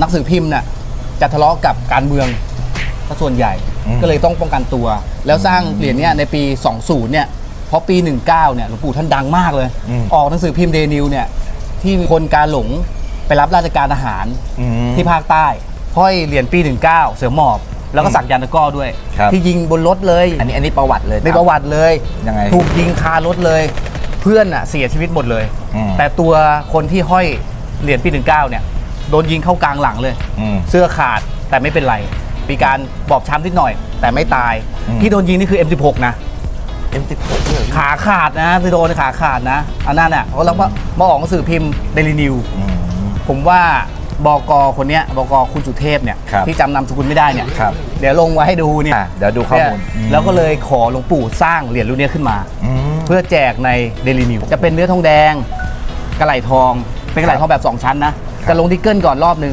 นักสื่อพิมพ์น่ะจะทะเลาะกับการเมืองซะส่วนใหญ่อืม ก็เลยต้องป้องกันตัว แล้วสร้างเหรียญเนี้ยในปี 20 เนี่ยเพราะปี 19 เนี่ยหลวงปู่ท่านดังมากเลยออกหนังสือพิมพ์เดนิวเนี่ยที่คนการหลงไปรับราชการทหาร อืม ที่ภาคใต้ห้อยเหรียญปี 19 เสือหมอบ แล้วก็สักยันตะกร้อด้วย ครับ ที่ยิงบนรถเลยอันนี้อันนี้ประวัติเลย ในประวัติเลยยังไงถูกยิงคารถเลย เพื่อนอะเสียชีวิตหมดเลย อืม แต่ตัวคนที่ห้อยเหรียญปี 19 เนี่ย โดนยิงเข้ากลางหลังเลย อืม เสื้อขาดแต่ไม่เป็นไร มีการบอบช้ำนิดหน่อย แต่ไม่ตาย อืม ที่โดนยิงนี่คือ M16 นะ M16 เลยขาขาดนะที่โดนขาขาดนะอันนั้นอะเขาแล้วมามาออกหนังสือพิมพ์เดลินิวอืมผมว่าบกคนเนี้ยบกคุณสุเทพเนี่ยครับที่จำนามสกุลไม่ได้เนี่ยครับเดี๋ยวลงไว้ให้ดูเนี่ยอะเดี๋ยวดูข้อมูลเนี่ยแล้วก็เลยขอหลวงปู่สร้างเหรียญรุ่นเนี้ยขึ้นมาอืมเพื่อแจกในเดลินิวจะเป็นเนื้อทองแดงกระไหลทอง เป็นกระไหลทองแบบ 2 ชั้นนะ จะลงทิกเกิลก่อนรอบหนึ่ง